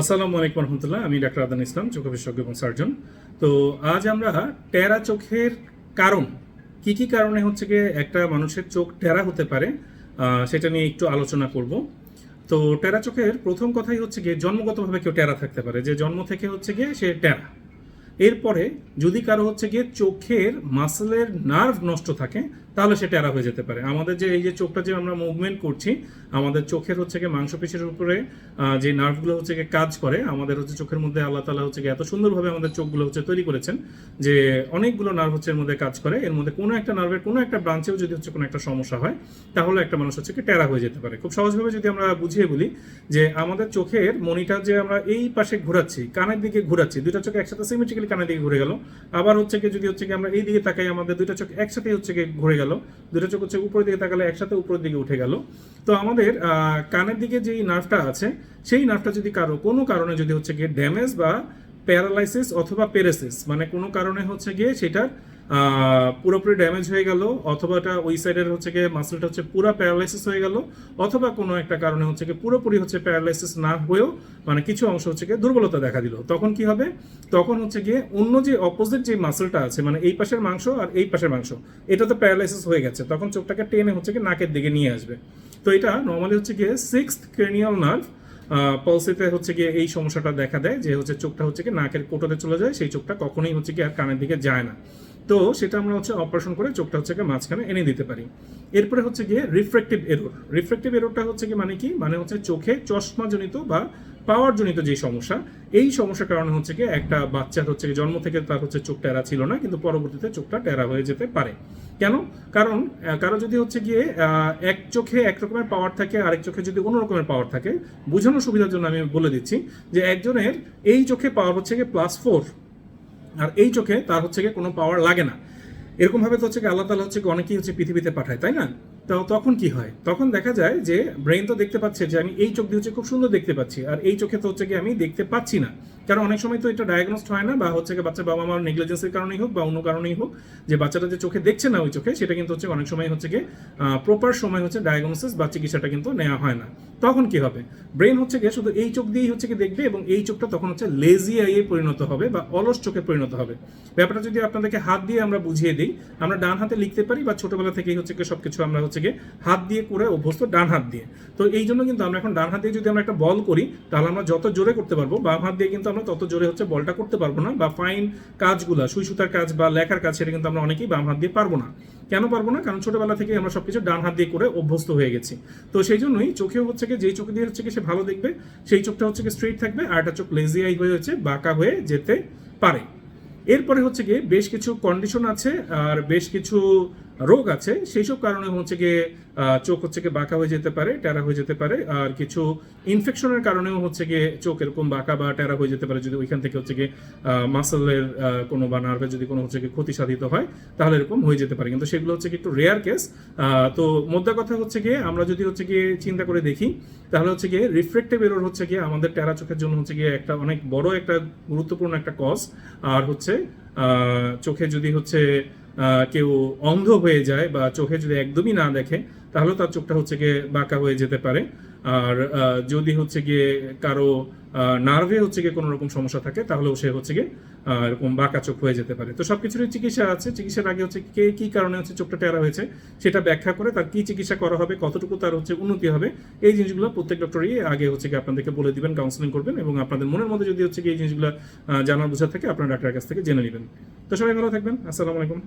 আসসালামু আলাইকুম রহমতুল্লাহ, আমি ডাক্তার আদান ইসলাম, চোখ বিশেষজ্ঞ এবং সার্জন। তো আজ আমরা টেরা চোখের কারণ, কি কি কারণে হচ্ছে গিয়ে একটা মানুষের চোখ টেরা হতে পারে সেটা নিয়ে একটু আলোচনা করব। তো টেরা চোখের প্রথম কথাই হচ্ছে গিয়ে জন্মগতভাবে কেউ টেরা থাকতে পারে, যে জন্ম থেকে হচ্ছে গিয়ে সে টেরা। এরপরে যদি কারও হচ্ছে গিয়ে চোখের মাসেলের নার্ভ নষ্ট থাকে, তাহলে সে টেরা হয়ে যেতে পারে। আমাদের যে এই যে চোখটা যে আমরা মুভমেন্ট করছি, আমাদের চোখের হচ্ছে গিয়ে মাংসপেশির উপরে যে নার্ভগুলো হচ্ছে গিয়ে কাজ করে, আমাদের হচ্ছে চোখের মধ্যে আল্লাহ তালা হচ্ছে গিয়ে এত সুন্দরভাবে আমাদের চোখগুলো হচ্ছে তৈরি করেছেন যে অনেকগুলো নার্ভ হচ্ছে এর মধ্যে কাজ করে। এর মধ্যে কোনো একটা নার্ভের কোনো একটা ব্রাঞ্চেও যদি হচ্ছে কোনো একটা সমস্যা হয়, তাহলে একটা মানুষ হচ্ছে টেরা হয়ে যেতে পারে। খুব সহজভাবে যদি আমরা বুঝিয়ে বলি যে আমাদের চোখের মনিটার যে আমরা এই পাশে ঘোরাচ্ছি, কানের দিকে ঘোরাচ্ছি, দুইটা চোখে একসাথে সিমেট্রিক্যালি কানের দিকে ঘুরে গেল। আবার হচ্ছে কি, যদি হচ্ছে কি আমরা এই দিকে তাকাই, আমাদের দুইটা চোখ একসাথে হচ্ছে কি ঘুরে গেল। দুইটা চোখ হচ্ছে উপরের দিকে তাকালে একসাথে উপরের দিকে উঠে গেল। তো আমাদের কানের দিকে যেই নার্ভটা আছে, সেই নার্ভটা যদি কারও, কোনো কারণে যদি হচ্ছে গিয়ে ড্যামেজ বা প্যারালাইসিস অথবা পেরেসিস মানে কোনো কারণে হচ্ছে গিয়ে সেটার পুরোপুরি ড্যামেজ হয়ে গেল, অথবা এটা ওই সাইডের হচ্ছে গিয়ে মাসেলটা হচ্ছে পুরো প্যারালাইসিস হয়ে গেল, অথবা কোনো একটা কারণে হচ্ছে গিয়ে পুরোপুরি হচ্ছে প্যারালাইসিস না হয়েও মানে কিছু অংশ হচ্ছে গিয়ে দুর্বলতা দেখা দিল। তখন কি হবে? তখন হচ্ছে গিয়ে অন্য যে অপোজিট যে মাসেলটা আছে মানে এই পাশের মাংস আর এই পাশের মাংস, এটা তো প্যারালাইসিস হয়ে গেছে, তখন চোখটাকে টেনে হচ্ছে গিয়ে নাকের দিকে নিয়ে আসবে। তো এটা নর্মালি হচ্ছে গিয়ে সিক্স ক্রেনিয়াল নার্ভ পলসিতে হচ্ছে গিয়ে এই সমস্যাটা দেখা দেয়, যে হচ্ছে চোখটা হচ্ছে কি নাকের কোটরে চলে যায়, সেই চোখটা কখনোই হচ্ছে কি আর কানের দিকে যায় না। তো সেটা আমরা হচ্ছে অপারেশন করে চোখটা হচ্ছে মাঝখানে এনে দিতে পারি। এরপরে হচ্ছে গিয়ে রিফ্রেক্টিভ এরর রিফ্রেক্টিভ এররটা হচ্ছে কি মানে কি? মানে হচ্ছে চোখে চশমাজনিত বা পাওয়ার জনিত যে সমস্যা, এই সমস্যার কারণে হচ্ছে কি একটা বাচ্চার হচ্ছে জন্ম থেকে তার হচ্ছে চোখ টেরা ছিল না, কিন্তু পরবর্তীতে চোখটা টেরা হয়ে যেতে পারে। কেন? কারণ কারও যদি হচ্ছে গিয়ে এক চোখে এক রকমের পাওয়ার থাকে, আরেক চোখে যদি অন্য রকমের পাওয়ার থাকে, বোঝানোর সুবিধার জন্য আমি বলে দিচ্ছি যে একজনের এই চোখে পাওয়ার হচ্ছে গিয়ে প্লাস ফোর আর এই চোখে তার হচ্ছে গিয়ে কোনো পাওয়ার লাগে না। এরকমভাবে তো হচ্ছে কি আল্লাহ তালা হচ্ছে কি অনেকেই হচ্ছে পৃথিবীতে পাঠায়, তাই না? তো তখন কি হয়? তখন দেখা যায় যে ব্রেন তো দেখতে পাচ্ছে যে আমি এই চোখ দিয়ে হচ্ছে খুব সুন্দর দেখতে পাচ্ছি, আর এই চোখে তো হচ্ছে কি আমি দেখতে পাচ্ছি না। কারণ অনেক সময় তো এটা ডায়াগনোস্ট হয় না, বা হচ্ছে বাচ্চা বাবা মার নেগলিজেন্সের কারণেই হোক বা অন্য কারণেই হোক, যে বাচ্চাটা যে চোখে দেখছে না ওই চোখে, সেটা কিন্তু হচ্ছে অনেক সময় হচ্ছে কি প্রপার সময় হচ্ছে ডায়াগনোসিস বা চিকিৎসাটা কিন্তু নেওয়া হয় না। তখন কি হবে? ব্রেন হচ্ছে গিয়ে শুধু এই চোখ দিয়েই হচ্ছে কি দেখবে এবং এই চোখটা তখন হচ্ছে লেজি আইয়ে পরিণত হবে বা অলস চোখে পরিণত হবে। ব্যাপারটা যদি আপনাদেরকে হাত দিয়ে আমরা বুঝিয়ে দিই, আমরা ডান হাতে লিখতে পারি বা ছোটবেলা থেকেই হচ্ছে গিয়ে সবকিছু আমরা হচ্ছে গিয়ে হাত দিয়ে করে অভ্যস্ত ডান হাত দিয়ে। তো এই জন্য কিন্তু আমরা এখন ডান হাত দিয়ে যদি আমরা একটা বল করি, তাহলে আমরা যত জোরে করতে পারব, বাম হাত দিয়ে কিন্তু আমরা তত জোরে হচ্ছে বলটা করতে পারব না বা ফাইন কাজগুলা, সুই সুতার কাজ বা লেখার কাজ সেটা কিন্তু আমরা অনেকেই বাম হাত দিয়ে পারব না। কেন পারব না? কারণ ছোটবেলা থেকে আমরা সবকিছু ডান হাত দিয়ে করে অভ্যস্ত হয়ে গেছি। তো সেই জন্যই চোখেও হচ্ছে যেই চোখ দিয়ে হচ্ছে সে ভালো দেখবে, সেই চোখটা হচ্ছে স্ট্রেট থাকবে আর একটা চোখ লেজি আই হয়ে হচ্ছে বাঁকা হয়ে যেতে পারে। এরপরে হচ্ছে গিয়ে বেশ কিছু কন্ডিশন আছে আর বেশ কিছু রোগ আছে সেই সব কারণে হচ্ছে গিয়ে চোখ হচ্ছে গিয়ে বাঁকা হয়ে যেতে পারে, ট্যারা হয়ে যেতে পারে, আর কিছু ইনফেকশনের কারণেও হচ্ছে গিয়ে চোখ এরকম বাঁকা বা ট্যারা হয়ে যেতে পারে, যদি ওইখান থেকে হচ্ছে গিয়ে মাসেলের কোনো বা নার্ভের যদি কোনো হচ্ছে গিয়ে ক্ষতি সাধিত হয়, তাহলে এরকম হয়ে যেতে পারে। কিন্তু সেগুলো হচ্ছে কি একটু রেয়ার কেস তো মোদ্দা কথা হচ্ছে গিয়ে আমরা যদি হচ্ছে গিয়ে চিন্তা করে দেখি, তাহলে হচ্ছে গিয়ে রিফ্লেক্টিভ এরর হচ্ছে গিয়ে আমাদের টেরা চোখের জন্য হচ্ছে গিয়ে একটা অনেক বড় একটা গুরুত্বপূর্ণ একটা কজ আর হচ্ছে চোখে যদি হচ্ছে কেউ অন্ধ হয়ে যায় বা চোখে যদি একদমই না দেখে, তাহলে তার চোখটা হচ্ছে গিয়ে বাঁকা হয়ে যেতে পারে। আর যদি হচ্ছে গিয়ে কারও নার্ভে হচ্ছে গিয়ে কোনো রকম সমস্যা থাকে, তাহলেও সে হচ্ছে গিয়ে এরকম বাঁকা চোখ হয়ে যেতে পারে। তো সব কিছুরই চিকিৎসা আছে। চিকিৎসার আগে হচ্ছে কে, কি কারণে হচ্ছে চোখটা টেরা হয়েছে সেটা ব্যাখ্যা করে তার কি চিকিৎসা করা হবে, কতটুকু তার হচ্ছে উন্নতি হবে, এই জিনিসগুলো প্রত্যেক ডক্টরই আগে হচ্ছে গিয়ে আপনাদেরকে বলে দিবেন কাউন্সিলিং করবেন এবং আপনাদের মনের মধ্যে যদি হচ্ছে কি এই জিনিসগুলো জানার বোঝা থাকে, আপনার ডাক্তারের কাছ থেকে জেনে নেবেন। তো সবাই ভালো থাকবেন। আসসালামু আলাইকুম।